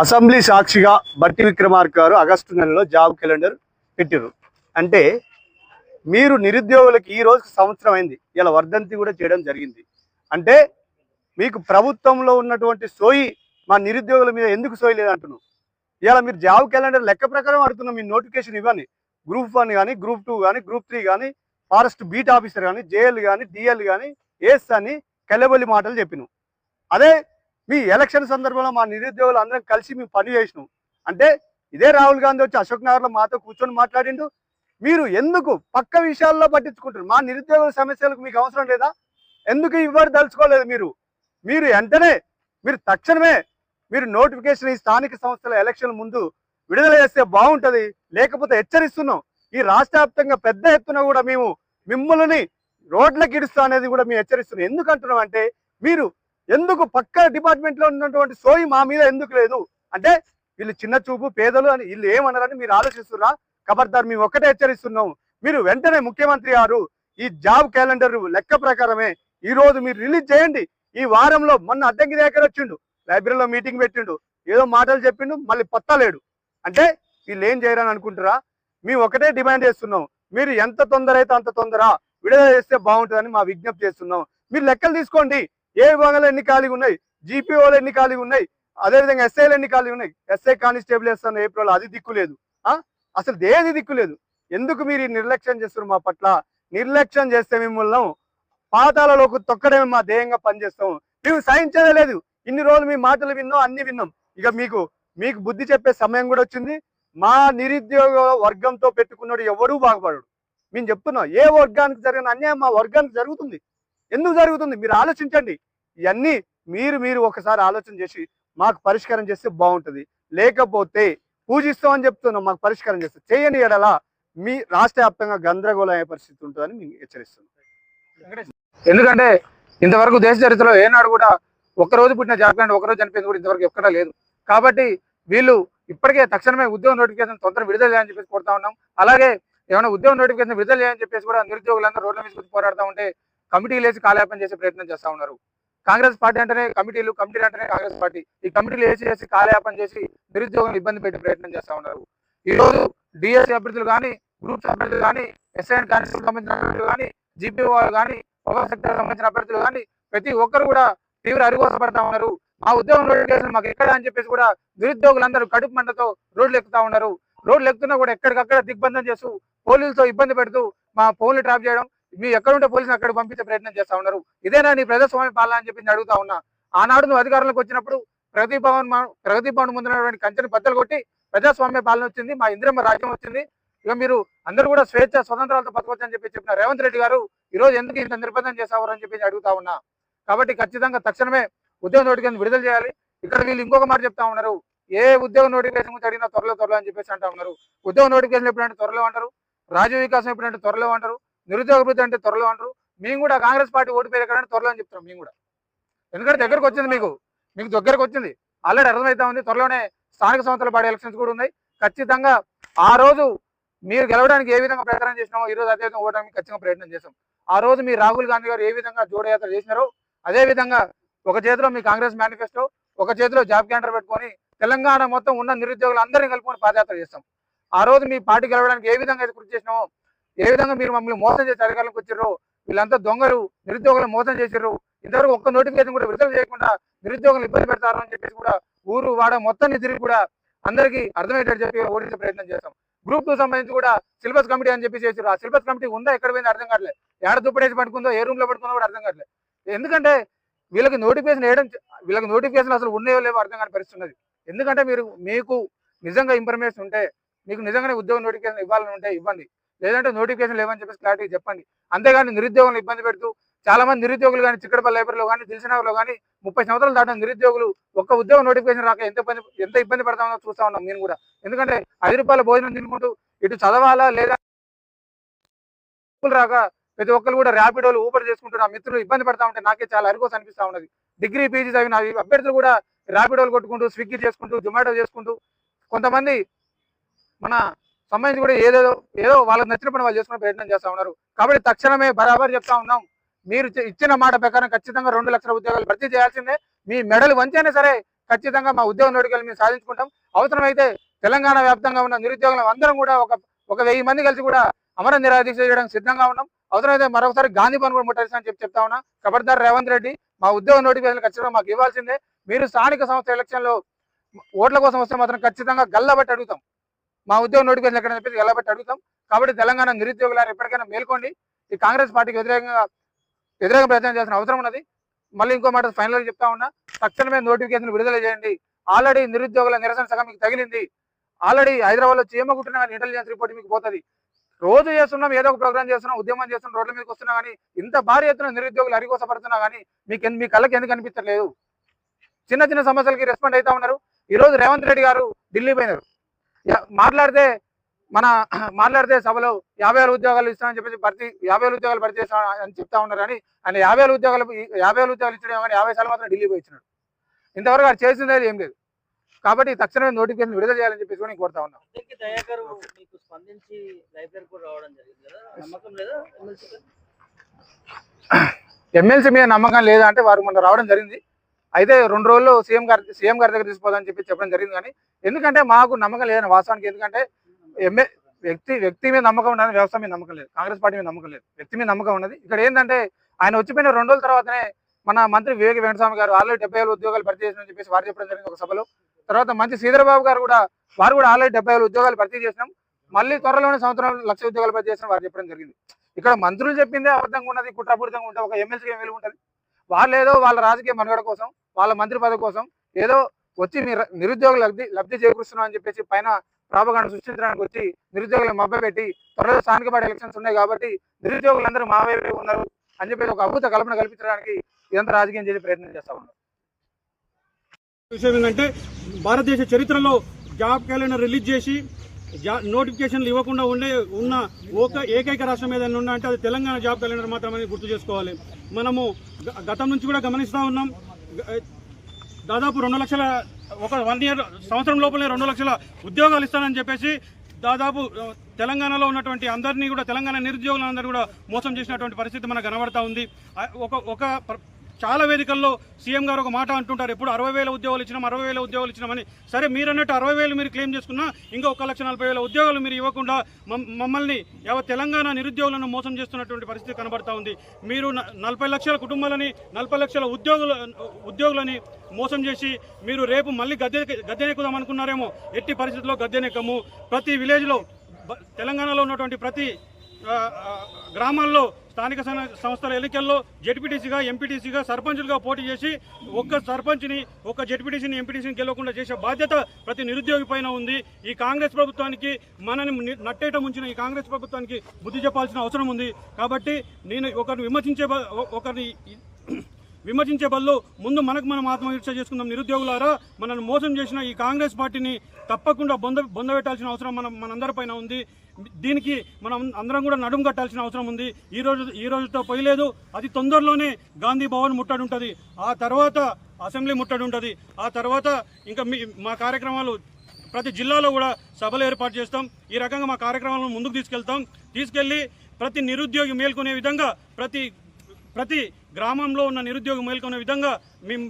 Assembly సాక్షిగా బట్టి విక్రమార్క గారు ఆగస్టు నెలలో జాబ్ క్యాలెండర్ పెట్టారు అంటే మీరు నిరుద్యోగులకు ఈ రోజు సంవత్సరం అయింది. ఇలా వర్ధంతి కూడా చేయడం జరిగింది. అంటే మీకు ప్రభుత్వంలో ఉన్నటువంటి సోయి మా నిరుద్యోగుల మీద ఎందుకు సోయి లేదంటున్నాం ఇలా మీరు జాబ్ క్యాలెండర్ లెక్క ప్రకారం అడుగుతున్నాం. మీ నోటిఫికేషన్ ఇవ్వని గ్రూప్ వన్ కానీ గ్రూప్ టూ కానీ గ్రూప్ త్రీ కానీ ఫారెస్ట్ బీట్ ఆఫీసర్ కానీ జేఎల్ కానీ డిఎల్ కానీ ఏస్ అని కలబొల్లి మాటలు చెప్పినాం. అదే మీ ఎలక్షన్ సందర్భంలో మా నిరుద్యోగులు అందరం కలిసి మేము పని చేసినాం. అంటే ఇదే రాహుల్ గాంధీ వచ్చి అశోక్ నగర్లో మాతో కూర్చొని మాట్లాడిండు. మీరు ఎందుకు పక్క విషయాల్లో పట్టించుకుంటారు మా నిరుద్యోగుల సమస్యలకు మీకు అవసరం లేదా? ఎందుకు ఇవ్వరు దలుచుకోలేదు మీరు? మీరు వెంటనే మీరు తక్షణమే మీరు నోటిఫికేషన్ ఈ స్థానిక సంస్థల ఎలక్షన్ ముందు విడుదల చేస్తే బాగుంటుంది. లేకపోతే హెచ్చరిస్తున్నాం. ఈ రాష్ట్ర వ్యాప్తంగా పెద్ద ఎత్తున కూడా మేము మిమ్మల్ని రోడ్లకు ఇడుస్తా అనేది కూడా మేము హెచ్చరిస్తున్నాం. ఎందుకు అంటున్నాం అంటే మీరు ఎందుకు పక్క డిపార్ట్మెంట్లో ఉన్నటువంటి సోయి మా మీద ఎందుకు లేదు? అంటే వీళ్ళు చిన్న చూపు పేదలు అని వీళ్ళు ఏమన్నారని మీరు ఆలోచిస్తున్నా ఖబర్దార్ మేము ఒక్కటే హెచ్చరిస్తున్నాం. మీరు వెంటనే ముఖ్యమంత్రి గారు ఈ జాబ్ క్యాలెండర్ లెక్క ప్రకారమే ఈ రోజు మీరు రిలీజ్ చేయండి. ఈ వారంలో మొన్న అద్దెంకి దగ్గర వచ్చిండు. లైబ్రరీలో మీటింగ్ పెట్టిండు. ఏదో మాటలు చెప్పిండు మళ్ళీ పత్తలేడు అంటే వీళ్ళు ఏం చేయరని అనుకుంటారా మేము ఒకటే డిమాండ్ చేస్తున్నాం. మీరు ఎంత తొందర అయితే అంత తొందర విడుదల చేస్తే బాగుంటుందని మా విజ్ఞప్తి చేస్తున్నాం. మీరు లెక్కలు తీసుకోండి. ఏ విభాగాలు ఎన్ని ఖాళీగా ఉన్నాయి? జీపీఓలు ఎన్ని ఖాళీగా ఉన్నాయి? అదేవిధంగా ఎస్ఐలు ఎన్ని ఖాళీగా ఉన్నాయి? ఎస్ఐ కానిస్టేబుల్ వేస్తాను ఏప్రిల్ అది దిక్కు లేదు. ఆ? అసలు దేది దిక్కు లేదు? ఎందుకు మీరు ఈ నిర్లక్ష్యం చేస్తున్నారు మా పట్ల? నిర్లక్ష్యం చేస్తే మిమ్మల్ని పాతాలలోకి తొక్కడమే మా ధ్యేయంగా పనిచేస్తాం మేము సహించదే లేదు ఇన్ని రోజులు మీ మాటలు విన్నాం అన్ని విన్నాం. ఇక మీకు మీకు బుద్ధి చెప్పే సమయం కూడా వచ్చింది. మా నిరుద్యోగ వర్గంతో పెట్టుకున్నాడు ఎవడూ బాగుపడడు. మేము చెప్తున్నాం ఏ వర్గానికి జరిగిన అన్యాయం మా వర్గానికి జరుగుతుంది. ఎందుకు జరుగుతుంది? మీరు ఆలోచించండి. ఇవన్నీ మీరు మీరు ఒకసారి ఆలోచన చేసి మాకు పరిష్కారం చేస్తే బాగుంటుంది. లేకపోతే పూజిస్తామని చెప్తున్నాం మాకు పరిష్కారం చేస్తే. చేయని ఎడల మీ రాష్ట్ర వ్యాప్తంగా గందరగోళం అయ్యే పరిస్థితి ఉంటుందని మేము హెచ్చరిస్తున్నాం. ఎందుకంటే ఇంతవరకు దేశ చరిత్రలో ఏనాడు కూడా ఒక్కరోజు పుట్టిన జాబ్ ఒకరోజు చనిపోయింది కూడా ఇంతవరకు ఎక్కడా లేదు. కాబట్టి వీళ్ళు ఇప్పటికే తక్షణమే ఉద్యోగ నోటిఫికేషన్ తొందర విడుదల చేయాలని చెప్పేసి కోరుతా ఉన్నాం. అలాగే ఏమైనా ఉద్యోగ నోటిఫికేషన్ విడుదల చేయాలని చెప్పేసి కూడా నిరుద్యోగులందరూ రోడ్ల మీద పోరాడుతూ ఉంటే కమిటీలు వేసి కాలయాపన చేసే ప్రయత్నం చేస్తా ఉన్నారు. కాంగ్రెస్ పార్టీ అంటేనే కమిటీలు కమిటీలు అంటేనే కాంగ్రెస్ పార్టీ. ఈ కమిటీలు వేసి చేసి కాలయాపన చేసి నిరుద్యోగం ఇబ్బంది పెట్టే ప్రయత్నం చేస్తా ఉన్నారు. ఈ రోజు డిఎస్సీ అభ్యర్థులు కానీ గ్రూప్స్ అభ్యర్థులు కానీ ఎస్ఐఎన్ కానిస్టేబుల్ సంబంధించిన అభ్యర్థులు కానీ జీపీఓ కానీ పవర్ సెక్టర్ సంబంధించిన అభ్యర్థులు కానీ ప్రతి ఒక్కరు కూడా తీవ్ర అరిగోసపడతా ఉన్నారు. మా ఉద్యోగం నోటిఫికేషన్ మాకు ఎక్కడ అని చెప్పేసి కూడా నిరుద్యోగులందరూ కడుపు మంటతో రోడ్లు ఎక్కుతా ఉన్నారు. రోడ్లు ఎక్కుతున్నా కూడా ఎక్కడికక్కడ దిగ్బంధం చేస్తూ పోలీసులతో ఇబ్బంది పెడుతూ మా ఫోన్లు ట్రాప్ చేయడం మీ ఎక్కడుంటే పోలీసులు అక్కడ పంపించే ప్రయత్నం చేస్తా ఉన్నారు. ఇదేనా నీ ప్రజాస్వామ్య పాలన అని చెప్పి నేను అడుగుతా ఉన్నా. ఆనాడు నువ్వు అధికారంలోకి వచ్చినప్పుడు ప్రగతి భవన్ ప్రగతి భవన్ ముందున్నటువంటి కంచెని బద్దలు కొట్టి ప్రజాస్వామ్య పాలన వచ్చింది మా ఇంద్రమ్మ రాజ్యం వచ్చింది. ఇక మీరు అందరూ కూడా స్వేచ్ఛ స్వతంత్రాలతో బతకొచ్చు అని చెప్పి చెప్పిన రేవంత్ రెడ్డి గారు ఈ రోజు ఎందుకు ఇంత నిర్బంధం చేసేవారు అని చెప్పి అడుగుతా ఉన్నా. కాబట్టి ఖచ్చితంగా తక్షణమే ఉద్యోగ నోటికేషన్ విడుదల చేయాలి. ఇక్కడ వీళ్ళు ఇంకొక మాట చెప్తా ఉన్నారు. ఏ ఉద్యోగ నోటిఫికేషన్ గురించి అడిగినా త్వరలో త్వరలో అని చెప్పేసి అంటా ఉన్నారు. ఉద్యోగ నోటిఫికేషన్ ఎప్పుడంటే త్వరలో అంటారు. రాజ్య వికాసం ఎప్పుడంటే త్వరలో అంటారు. నిరుద్యోగ వృద్ధి అంటే త్వరలో అంటారు. మేము కూడా కాంగ్రెస్ పార్టీ ఓటు పేరు త్వరలో అని చెప్తున్నాం మేము కూడా. ఎందుకంటే దగ్గరకు వచ్చింది మీకు. మీకు దగ్గరకు వచ్చింది. ఆల్రెడీ అర్థమవుతా ఉంది. త్వరలోనే స్థానిక సంస్థల పార్టీ ఎలక్షన్స్ కూడా ఉన్నాయి. ఖచ్చితంగా ఆ రోజు మీరు గెలవడానికి ఏ విధంగా ప్రచారం చేసినామో ఈ రోజు అదే విధంగా ఓడడానికి ఖచ్చితంగా ప్రయత్నం చేస్తాం. ఆ రోజు మీ రాహుల్ గాంధీ గారు ఏ విధంగా జోడయాత్ర చేసినారో అదే విధంగా ఒక చేతిలో మీ కాంగ్రెస్ మేనిఫెస్టో ఒక చేతిలో జాబ్ క్యాంటర్ పెట్టుకొని తెలంగాణ మొత్తం ఉన్న నిరుద్యోగులు అందరినీ కలుపుకొని పాదయాత్ర చేస్తాం. ఆ రోజు మీ పార్టీ గెలవడానికి ఏ విధంగా అయితే కృషి చేసినామో ఏ విధంగా మీరు మమ్మల్ని మోసం చేసి అధికారులకు వచ్చారు వీళ్ళంతా దొంగలు నిరుద్యోగులు మోసం చేశారు ఇంతవరకు ఒక్క నోటిఫికేషన్ కూడా విడుదల చేయకుండా నిరుద్యోగులు ఇబ్బంది పెడతారు అని చెప్పేసి కూడా ఊరు వాడ మొత్తాన్ని తిరిగి కూడా అందరికీ అర్థమయ్యేటట్టు చెప్పి ఓడించే ప్రయత్నం చేస్తాం గ్రూప్ టూ సంబంధించి కూడా సిలబస్ కమిటీ అని చెప్పి చేసారు ఆ సిలబస్ కమిటీ ఉందా ఎక్కడ పోయిందో అర్థం కావట్లేదు ఎక్కడ దుప్పటేసి పట్టుకుందో ఏ రూమ్లో పట్టుకుందో కూడా అర్థం కావట్లేదు ఎందుకంటే వీళ్ళకి నోటిఫికేషన్ వేయడం వీళ్ళకి నోటిఫికేషన్ అసలు ఉన్నాయో లేవో అర్థం కాని పరిస్థితి ఉన్నది. ఎందుకంటే మీరు మీకు నిజంగా ఇన్ఫర్మేషన్ ఉంటే మీకు నిజంగానే ఉద్యోగ నోటిఫికేషన్ ఇవ్వాలని ఉంటే ఇవ్వండి. లేదంటే నోటిఫికేషన్ లేవని చెప్పేసి క్లారిటీ చెప్పండి. అంతేగాని నిరుద్యోగులను ఇబ్బంది పెడుతూ చాలా మంది నిరుద్యోగులు కానీ చిక్కడపల్లి లైబ్రరీలో కానీ దిల్సినగర్లో కానీ ముప్పై సంవత్సరాలు దాటిన నిరుద్యోగులు ఒక్క ఉద్యోగ నోటిఫికేషన్ రాక ఎంత ఇబ్బంది ఎంత ఇబ్బంది పడతామో చూస్తా ఉన్నాం నేను కూడా. ఎందుకంటే ఐదు రూపాయల భోజనం తినుకుంటూ ఇటు చదవాలా లేదా రాక ప్రతి ఒక్కరు కూడా ర్యాపిడోలు ఊపర్ చేసుకుంటున్నా మిత్రులు ఇబ్బంది పడతా ఉంటే నాకే చాలా అరికోసం అనిపిస్తా ఉన్నది. డిగ్రీ పీజీ చదివిన అభ్యర్థులు కూడా ర్యాపిడోలు కొట్టుకుంటూ స్విగ్గీ చేసుకుంటూ జొమాటో చేసుకుంటూ కొంతమంది మన సంబంధించి కూడా ఏదేదో ఏదో వాళ్ళకి నచ్చిన పని వాళ్ళు చేసుకునే ప్రయత్నం చేస్తా ఉన్నారు. కాబట్టి తక్షణమే బరాబర్ చెప్తా ఉన్నాం. మీరు ఇచ్చిన మాట ప్రకారం ఖచ్చితంగా రెండు లక్షల ఉద్యోగాలు భర్తీ చేయాల్సిందే. మీ మెడలు వంచైనా సరే ఖచ్చితంగా మా ఉద్యోగ నోటికలు మేము సాధించుకుంటాం. అవసరమైతే తెలంగాణ వ్యాప్తంగా ఉన్న నిరుద్యోగులు అందరం కూడా ఒక ఒక వెయ్యి మంది కలిసి కూడా అమర నిరాదీక్ష చేయడానికి సిద్ధంగా ఉన్నాం. అవసరమైతే మరొకసారి గాంధీ భవన్ కూడా ముట్టాల్సిన చెప్పి చెప్తా ఉన్నా. ఖబర్దార్ రేవంత్ రెడ్డి మా ఉద్యోగ నోటిఫికేషన్ ఖచ్చితంగా మాకు ఇవ్వాల్సిందే. మీరు స్థానిక సంస్థ ఎలక్షన్లో ఓట్ల కోసం వస్తే మాత్రం ఖచ్చితంగా గల్లబట్టి అడుగుతాం. మా ఉద్యోగ నోటిఫికేషన్ ఎక్కడ చెప్పేసి గల్లబట్టి అడుగుతాం. కాబట్టి తెలంగాణ నిరుద్యోగులారు ఎప్పటికైనా మేల్కోండి. ఈ కాంగ్రెస్ పార్టీకి వ్యతిరేకంగా వ్యతిరేక ప్రయత్నం చేసిన అవసరం ఉన్నది. మళ్ళీ ఇంకో మాట ఫైనల్ చెప్తా ఉన్నా తక్షణమే నోటిఫికేషన్ విడుదల చేయండి. ఆల్రెడీ నిరుద్యోగుల నిరసన సగం మీకు తగిలింది. ఆల్రెడీ హైదరాబాద్లో చీమ కుట్టిన కానీ ఇంటెలిజెన్స్ రిపోర్ట్ మీకు పోతుంది. రోజు చేస్తున్నాం ఏదో ఒక ప్రోగ్రామ్ చేస్తున్నాం ఉద్యమం చేస్తున్నాం రోడ్ల మీదకి వస్తున్నా కానీ ఇంత భారీ ఎత్తున నిరుద్యోగులు అరిగోసపడుతున్నా కానీ మీకు మీ కళ్ళకి ఎందుకు అనిపించట్లేదు? చిన్న చిన్న సమస్యలకి రెస్పాండ్ అవుతా ఉన్నారు. ఈ రోజు రేవంత్ రెడ్డి గారు ఢిల్లీ పోయినారు. మాట్లాడితే మన మాట్లాడితే సభలో యాభై వేల ఉద్యోగాలు ఇస్తామని చెప్పేసి భర్తీ యాభై వేల ఉద్యోగాలు భర్తీ చేస్తాం అని చెప్తా ఉన్నారు కానీ ఆయన యాభై వేల ఉద్యోగాలు యాభై వేల ఉద్యోగాలు ఇచ్చడం కానీ యాభై సార్లు మాత్రం ఢిల్లీ పోయి ఇచ్చినాడు ఇంతవరకు అది చేసిందే ఏం లేదు. కాబట్టి తక్షణమే నోటిఫికేషన్ విడుదల చేయాలని చెప్పేసి కూడా కోరుతా ఎమ్మెల్సీ ఎమ్మెల్సీ మీద నమ్మకం లేదా అంటే వారు మొన్న రావడం జరిగింది. అయితే రెండు రోజులు సీఎం గారి సీఎం గారి దగ్గర తీసుకోదని చెప్పి చెప్పడం జరిగింది కానీ ఎందుకంటే మాకు నమ్మకం లేదని వాస్తవానికి ఎందుకంటే ఎంఏ వ్యక్తి వ్యక్తి మీద నమ్మకం ఉన్నది వ్యవస్థ మీద నమ్మకం లేదు కాంగ్రెస్ పార్టీ మీద నమ్మకం లేదు వ్యక్తి మీద నమ్మకం ఉన్నది. ఇక్కడ ఏంటంటే ఆయన వచ్చిపోయిన రెండు రోజుల తర్వాతనే మన మంత్రి వివేక వెంకటస్వామి గారు ఆల్రెడీ డెబ్బై ఏళ్ళు ఉద్యోగాలు భర్తీ చేసిన చెప్పేసి వారు చెప్పడం జరిగింది ఒక సభలో. తర్వాత మంత్రి శ్రీధరబాబు గారు కూడా వారు కూడా ఆల్రెడీ డెబ్బై ఏళ్ళు ఉద్యోగాలు భర్తీ చేసినాం. మళ్ళీ త్వరలోనే సంవత్సరం లక్ష ఉద్యోగాలు భర్తీ చేసిన వారు చెప్పడం జరిగింది. ఇక్కడ మంత్రులు చెప్పిందే అబద్ధంగా ఉన్నది కుట్రపూరితంగా ఉంటే ఒక ఎమ్మెల్సీకి ఏం ఉంటుంది? వాళ్ళు ఏదో వాళ్ళ రాజకీయ మనుగడ కోసం వాళ్ళ మంత్రి పదవి కోసం ఏదో వచ్చి నిరుద్యోగ లబ్ధి లబ్ధి చేకూరుస్తున్నాం అని చెప్పేసి పైన ప్రాపగాండ సృష్టించడానికి వచ్చి నిరుద్యోగులను మభ్య పెట్టి త్వరలో స్థానిక పార్టీ ఎలక్షన్స్ ఉన్నాయి కాబట్టి నిరుద్యోగులందరూ మా వైపు ఉన్నారు అని చెప్పేసి ఒక అద్భుత కల్పన కల్పించడానికి ఇదంతా రాజకీయం చేసే ప్రయత్నం చేస్తా ఉన్నారు విషయం ఏంటంటే భారతదేశ చరిత్రలో జాబ్ క్యాలెండర్ రిలీజ్ చేసి నోటిఫికేషన్లు ఇవ్వకుండా ఉండే ఉన్న ఒక ఏకైక రాష్ట్రం ఏదైనా ఉన్నా అంటే అది తెలంగాణ జాబ్ క్యాలెండర్ మాత్రమే గుర్తు చేసుకోవాలి. మనము గతం నుంచి కూడా గమనిస్తూ ఉన్నాం. దాదాపు రెండు లక్షల ఒక వన్ ఇయర్ సంవత్సరం లోపలే రెండు లక్షల ఉద్యోగాలు ఇస్తానని చెప్పేసి దాదాపు తెలంగాణలో ఉన్నటువంటి అందరినీ కూడా తెలంగాణ నిరుద్యోగులందరూ కూడా మోసం చేసినటువంటి పరిస్థితి మనకు కనబడతా ఉంది. ఒక ఒక చాలా వేదికల్లో సీఎం గారు ఒక మాట అంటుంటారు ఎప్పుడు అరవై వేల ఉద్యోగాలు ఇచ్చినాం అరవై వేల ఉద్యోగాలు ఇచ్చినామని. సరే మీరు అన్నట్టు అరవై వేలు మీరు క్లెయిమ్ చేసుకున్నా ఇంకా ఒక లక్ష నలభై వేల ఉద్యోగాలు మీరు ఇవ్వకుండా మమ్మల్ని యావత్ తెలంగాణ నిరుద్యోగులను మోసం చేస్తున్నటువంటి పరిస్థితి కనబడతా ఉంది. మీరు నలభై లక్షల కుటుంబాలని నలభై లక్షల ఉద్యోగుల ఉద్యోగులని మోసం చేసి మీరు రేపు మళ్ళీ గద్దె గద్దెనెక్కుదాం అనుకున్నారేమో ఎట్టి పరిస్థితుల్లో గద్దెనెక్కము ప్రతి విలేజ్లో బ- తెలంగాణలో ఉన్నటువంటి ప్రతి గ్రామాల్లో స్థానిక సంస్థల ఎన్నికల్లో జెడ్పీటీసీగా ఎంపీటీసీగా సర్పంచులుగా పోటీ చేసి ఒక్క సర్పంచ్ని ఒక్క జెడ్పీటీసీని ఎంపీటీసీని గెలవకుండా చేసే బాధ్యత ప్రతి నిరుద్యోగి పైన ఉంది. ఈ కాంగ్రెస్ ప్రభుత్వానికి మనని నట్టేట ముంచిన ఈ కాంగ్రెస్ ప్రభుత్వానికి బుద్ధి చెప్పాల్సిన అవసరం ఉంది. కాబట్టి నేను ఒకరిని విమర్శించే బ- ఒకరిని విమర్శించే బదులు ముందు మనకు మనం ఆత్మవిమర్శ చేసుకుందాం. నిరుద్యోగులారా మనల్ని మోసం చేసిన ఈ కాంగ్రెస్ పార్టీని తప్పకుండా బొంద బొందబెట్టాల్సిన అవసరం మనం మనందరిపైన ఉంది. దీనికి మనం అందరం కూడా నడుం కట్టాల్సిన అవసరం ఉంది. ఈ రోజు ఈ రోజుతో పోయలేదు. అది తొందరలోనే గాంధీ భవన్ ముట్టడి ఉంటుంది ఆ తర్వాత అసెంబ్లీ ముట్టడి ఉంటుంది ఆ తర్వాత ఇంకా మీ మా కార్యక్రమాలు ప్రతి జిల్లాలో కూడా సభలు ఏర్పాటు చేస్తాం. ఈ రకంగా మా కార్యక్రమాలను ముందుకు తీసుకెళ్తాం. తీసుకెళ్ళి ప్రతి నిరుద్యోగి మేల్కొనే విధంగా ప్రతి ప్రతి గ్రామంలో ఉన్న నిరుద్యోగం మేల్కొనే విధంగా మేము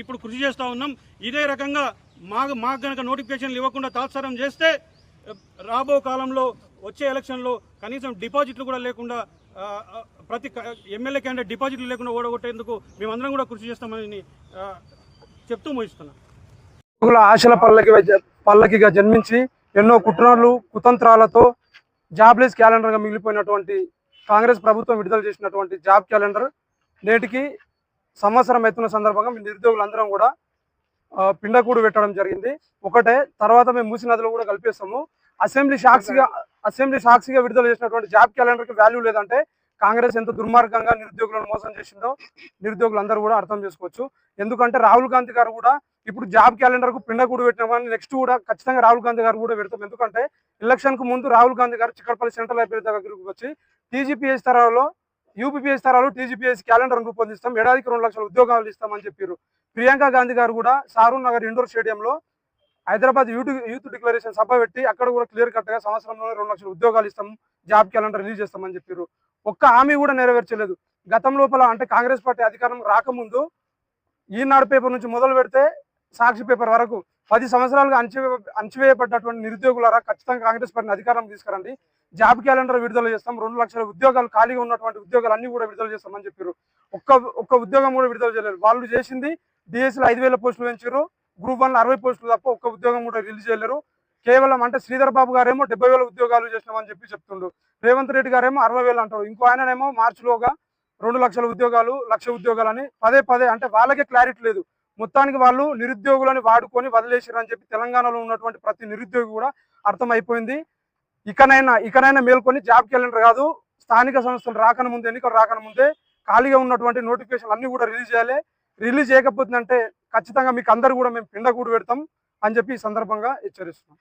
ఇప్పుడు కృషి చేస్తూ ఉన్నాం. ఇదే రకంగా మా మాకు కనుక నోటిఫికేషన్లు ఇవ్వకుండా తాత్సారం చేస్తే రాబో కాలంలో వచ్చే ఎలక్షన్లో కనీసం డిపాజిట్లు కూడా లేకుండా ప్రతి ఎమ్మెల్యే క్యాండిడేట్ డిపాజిట్లు లేకుండా ఓడగొట్టేందుకు మేమందరం కూడా కృషి చేస్తామని చెప్తూ ముగిస్తున్నాం. ఆశల పల్లకి పల్లకిగా జన్మించి ఎన్నో కుట్రలు కుతంత్రాలతో జాబ్లెస్ క్యాలెండర్గా మిగిలిపోయినటువంటి కాంగ్రెస్ ప్రభుత్వం విడుదల చేసినటువంటి జాబ్ క్యాలెండర్ నేటికి సంవత్సరం ఎత్తున సందర్భంగా మీ నిరుద్యోగులందరం కూడా పిండకూడు పెట్టడం జరిగింది. ఒకటే తర్వాత మేము మూసి నదిలో కూడా కలిపేస్తాము. అసెంబ్లీ సాక్షిగా అసెంబ్లీ సాక్షిగా విడుదల చేసినటువంటి జాబ్ క్యాలెండర్కి వాల్యూ లేదంటే కాంగ్రెస్ ఎంత దుర్మార్గంగా నిరుద్యోగులను మోసం చేసిందో నిరుద్యోగులందరూ కూడా అర్థం చేసుకోవచ్చు. ఎందుకంటే రాహుల్ గాంధీ గారు కూడా ఇప్పుడు జాబ్ క్యాలెండర్కు పెట్టినామని నెక్స్ట్ కూడా ఖచ్చితంగా రాహుల్ గాంధీ గారు కూడా పెడతాం. ఎందుకంటే ఎలక్షన్కు ముందు రాహుల్ గాంధీ గారు చిక్కడపల్లి సెంట్రల్ లైబ్రరీ దగ్గరకు వచ్చి టీజీపీఎస్ తరహాలో యూపీపీఎస్ తరాలు టీజీపీఎస్ క్యాలెండర్ రూపొందిస్తాం. ఏడాదికి రెండు లక్షల ఉద్యోగాలు ఇస్తామని చెప్పారు ప్రియాంక గాంధీ గారు కూడా సారూన్ నగర్ ఇండోర్ స్టేడియంలో హైదరాబాద్ యూత్ యూత్ డిక్లరేషన్ సభ పెట్టి అక్కడ కూడా క్లియర్ కట్గా సంవత్సరంలో రెండు లక్షల ఉద్యోగాలు ఇస్తాం జాబ్ క్యాలెండర్ రిలీజ్ చేస్తామని చెప్పారు ఒక్క హామీ కూడా నెరవేర్చలేదు. గతం లోపల అంటే కాంగ్రెస్ పార్టీ అధికారం రాకముందు ఈనాడు పేపర్ నుంచి మొదలు పెడితే సాక్షి పేపర్ వరకు పది సంవత్సరాలుగా అంచివే అంచివేయబడ్డటువంటి నిరుద్యోగులారా ఖచ్చితంగా కాంగ్రెస్ పార్టీని అధికారం తీసుకురండి. జాబ్ క్యాలెండర్ విడుదల చేస్తాం. రెండు లక్షల ఉద్యోగాలు ఖాళీగా ఉన్నటువంటి ఉద్యోగాలు అన్ని కూడా విడుదల చేస్తామని చెప్పారు. ఒక్క ఒక్క ఉద్యోగం కూడా విడుదల చేయలేదు. వాళ్ళు చేసింది డిఎస్సీలో ఐదు వేల పోస్టులు పెంచారు. గ్రూప్ వన్ అరవై పోస్టులు తప్ప ఒక్క ఉద్యోగం కూడా రిలీజ్ చేయలేరు. కేవలం అంటే శ్రీధర్ బాబు గారేమో డెబ్బై వేల ఉద్యోగాలు చేసినామని చెప్పి చెప్తుండు. రేవంత్ రెడ్డి గారేమో అరవై వేలు అంటారు. ఇంకో ఆయననేమో మార్చిలోగా రెండు లక్షల ఉద్యోగాలు లక్ష ఉద్యోగాలని పదే పదే అంటే వాళ్ళకే క్లారిటీ లేదు. మొత్తానికి వాళ్ళు నిరుద్యోగులని వాడుకొని వదిలేసారు అని చెప్పి తెలంగాణలో ఉన్నటువంటి ప్రతి నిరుద్యోగి కూడా అర్థమైపోయింది. ఇకనైనా ఇకనైనా మేల్కొని జాబ్ క్యాలెండర్ కాదు స్థానిక సంస్థలు రాకన ముందే ఎన్నికలు రాకన ముందే ఖాళీగా ఉన్నటువంటి నోటిఫికేషన్ అన్ని కూడా రిలీజ్ చేయాలి. రిలీజ్ చేయకపోతుందంటే ఖచ్చితంగా మీకు అందరు కూడా మేము పిండ కూడా పెడతాం అని చెప్పి ఈ సందర్భంగా హెచ్చరిస్తున్నాం.